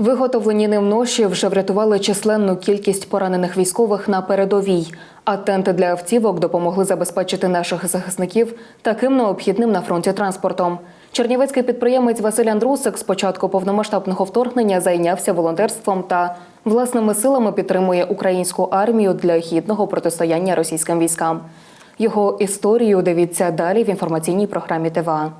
Виготовлені ним ноші вже врятували численну кількість поранених військових на передовій. А тенти для автівок допомогли забезпечити наших захисників таким необхідним на фронті транспортом. Чернівецький підприємець Василь Андрусик з початку повномасштабного вторгнення зайнявся волонтерством та власними силами підтримує українську армію для гідного протистояння російським військам. Його історію дивіться далі в інформаційній програмі ТВА.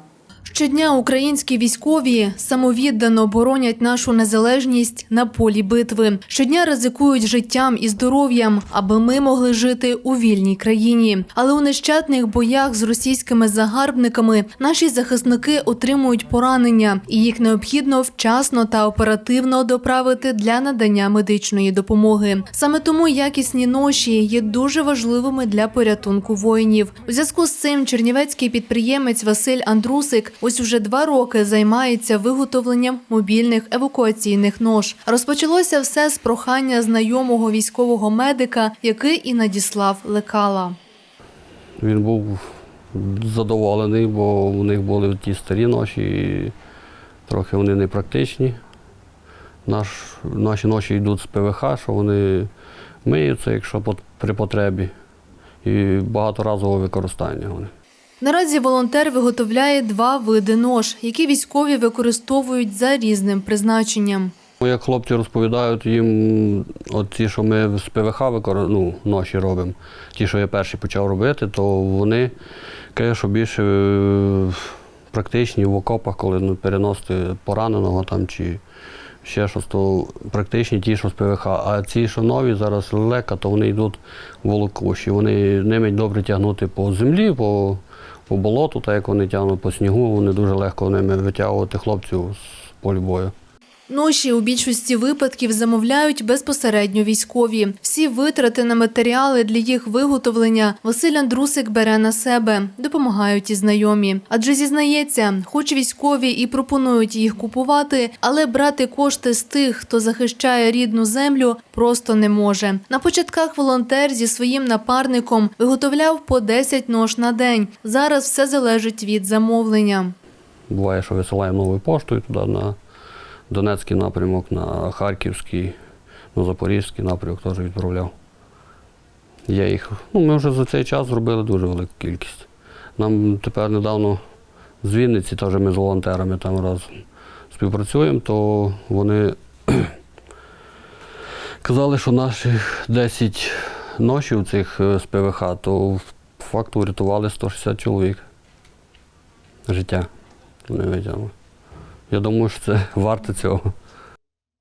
Щодня українські військові самовіддано боронять нашу незалежність на полі битви. Щодня ризикують життям і здоров'ям, аби ми могли жити у вільній країні. Але у нещадних боях з російськими загарбниками наші захисники отримують поранення, і їх необхідно вчасно та оперативно доправити для надання медичної допомоги. Саме тому якісні ноші є дуже важливими для порятунку воїнів. У зв'язку з цим чернівецький підприємець Василь Андрусик ось уже два роки займається виготовленням мобільних евакуаційних нож. Розпочалося все з прохання знайомого військового медика, який і надіслав лекала. Він був задоволений, бо у них були ті старі ноші, і трохи вони непрактичні. Наш, наші ноші йдуть з ПВХ, що вони миються, якщо при потребі, і багаторазового використання вони. Наразі волонтер виготовляє два види нож, які військові використовують за різним призначенням. Як хлопці розповідають їм, от ті, що ми з ПВХ ну, ноші робимо, ті, що я перший почав робити, то вони кажуть, що більше е, практичні в окопах, коли ну, переносити пораненого там чи ще щось, то практичні ті, що з ПВХ. А ці, що нові, зараз лелека, то вони йдуть волокуші. Вони ними добре тягнути по землі, по, по болоту, так як вони тягнуть по снігу, вони дуже легко ними витягувати хлопців з полю бою. Ноші у більшості випадків замовляють безпосередньо військові. Всі витрати на матеріали для їх виготовлення Василь Андрусик бере на себе, допомагають і знайомі. Адже зізнається, хоч військові і пропонують їх купувати, але брати кошти з тих, хто захищає рідну землю, просто не може. На початках волонтер зі своїм напарником виготовляв по 10 нож на день. Зараз все залежить від замовлення. Буває, що висилаємо новою поштою туди на Донецький напрямок, на Харківський, на Запорізький напрямок теж відправляв. Я їх, ну, ми вже за цей час зробили дуже велику кількість. Нам тепер недавно з Вінниці, теж ми з волонтерами там разом співпрацюємо, то вони казали, що наших 10 ношів цих е, з ПВХ, то факту врятували 160 чоловік життя. Вони витягнули. Я думаю, що це варто цього.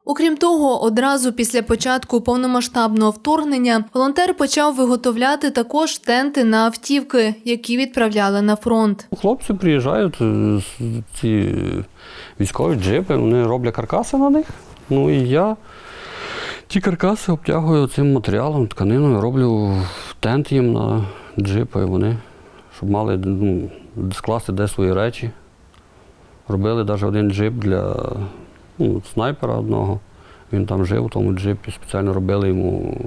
Окрім того, одразу після початку повномасштабного вторгнення волонтер почав виготовляти також тенти на автівки, які відправляли на фронт. Хлопці приїжджають, е, ці військові джипи, вони роблять каркаси на них. Ну і я ті каркаси обтягую цим матеріалом, тканиною, роблю тент їм на джипи, вони, щоб мали ну, скласти де свої речі. Робили навіть один джип для ну, снайпера одного. Він там жив у тому джипі, спеціально робили йому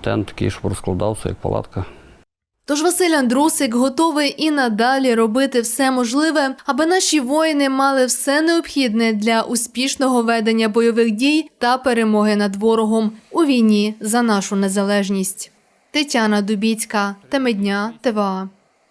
тент такий, щоб розкладався, як палатка. Тож Василь Андрусик готовий і надалі робити все можливе, аби наші воїни мали все необхідне для успішного ведення бойових дій та перемоги над ворогом у війні за нашу незалежність. Тетяна Дубіцька, Темедня, ТВА.